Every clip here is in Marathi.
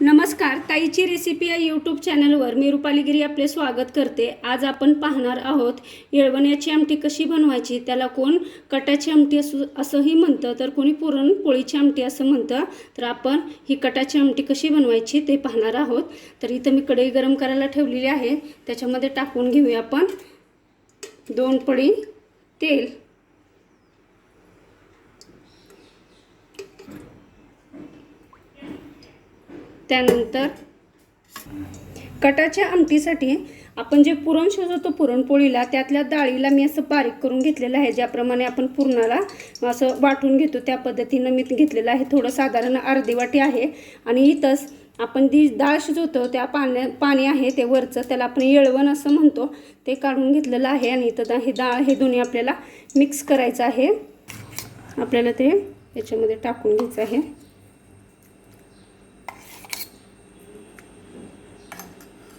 नमस्कार ताईची रेसिपी या यूट्यूब चॅनलवर मी रुपाली गिरी आपले स्वागत करते. आज आपण पाहणार आहोत येळवण्याची आमटी कशी बनवायची त्याला कोण कटाची आमटी असू असंही म्हणतं तर कोणी पुरणपोळीची आमटी असं म्हणतं तर आपण ही कटाची आमटी कशी बनवायची ते पाहणार आहोत. तर इथं मी कढई गरम करायला ठेवलेली आहे त्याच्यामध्ये टाकून घेऊया आपण दोन पडी तेल. त्यानंतर कटाच्या आमटीसाठी आपण जे पुरण शिजवतो पुरणपोळीला त्यातल्या डाळीला मी असं बारीक करून घेतलेलं आहे ज्याप्रमाणे आपण पुरणाला असं वाटून घेतो त्या पद्धतीनं मी घेतलेलं आहे. थोडं साधारण अर्धी वाटी आहे आणि इथंच आपण जी डाळ शिजवतो त्या पाण्या पाणी आहे ते वरचं त्याला आपण येळवण असं म्हणतो ते काढून घेतलेलं आहे आणि इथं हे डाळ हे दोन्ही आपल्याला मिक्स करायचं आहे. आपल्याला ते याच्यामध्ये टाकून घ्यायचं आहे.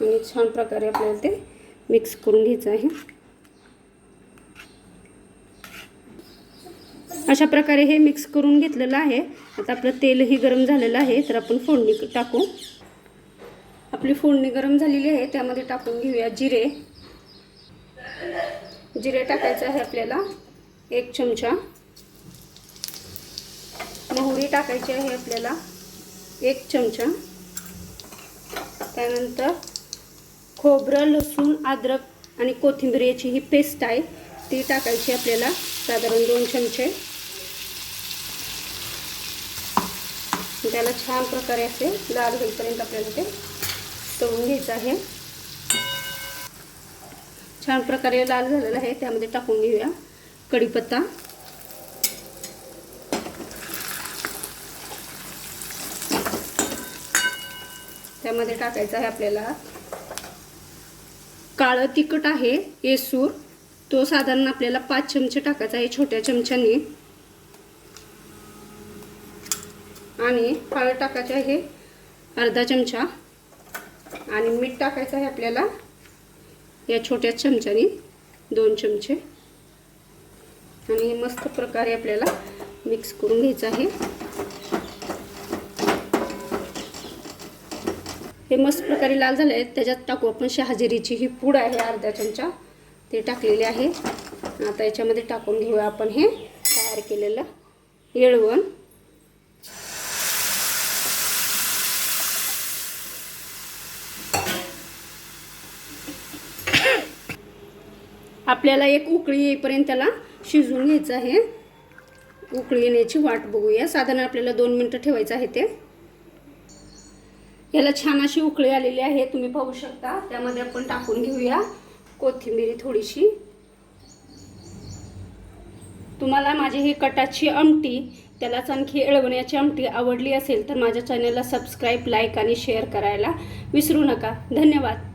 आणि छान प्रकारे आपल्याला ते मिक्स करून घ्यायचं आहे. अशा प्रकारे हे मिक्स करून घेतलेलं आहे. आता आपलं तेलही गरम झालेलं आहे तर आपण फोडणी टाकू. आपली फोडणी गरम झालेली आहे त्यामध्ये टाकून घेऊया जिरे. जिरे टाकायचं आहे आपल्याला एक चमचा. मोहरी टाकायची आहे आपल्याला एक चमचा. त्यानंतर खोबरं लसूण अद्रक आणि कोथिंबीर याची ही पेस्ट आहे. ती टाकायची आपल्याला साधारण दोन चमचे. त्याला छान प्रकारे असे लाल होईपर्यंत आपल्याला ते तळून घ्यायचं आहे. छान प्रकारे लाल झालेलं आहे. त्यामध्ये टाकून घेऊया कढीपत्ता. त्यामध्ये टाकायचं आहे आपल्याला काळं तिखट आहे येसूर तो साधारण आपल्याला पाच चमचे टाकायचा आहे छोट्या चमच्याने. आणि हळद टाकायचे आहे अर्धा चमचा. आणि मीठ टाकायचं आहे आपल्याला या छोट्या चमच्याने दोन चमचे. आणि मस्त प्रकारे आपल्याला मिक्स करून घ्यायचं आहे. हे मस्त प्रकारे लाल झाले आहेत. त्याच्यात टाकू आपण शहाजिरीची ही पूड आहे अर्धा चमचा. ते टाकलेले आहे. आता याच्यामध्ये टाकून घेऊया आपण हे तयार केलेलं येळवण. आपल्याला एक उकळी येईपर्यंत त्याला शिजवून घ्यायचं आहे. उकळी येण्याची वाट बघूया. साधारण आपल्याला दोन मिनटं ठेवायचं आहे ते. याला छान अशी उकळी आलेली आहे तुम्ही पाहू शकता. त्यामध्ये आपण टाकून घेऊया कोथिंबिरी थोडीशी. तुम्हाला माझी ही कटाची आमटी त्यालाच आणखी अळवण्याची आमटी आवडली असेल तर माझ्या चॅनलला सबस्क्राईब लाईक आणि शेअर करायला विसरू नका. धन्यवाद.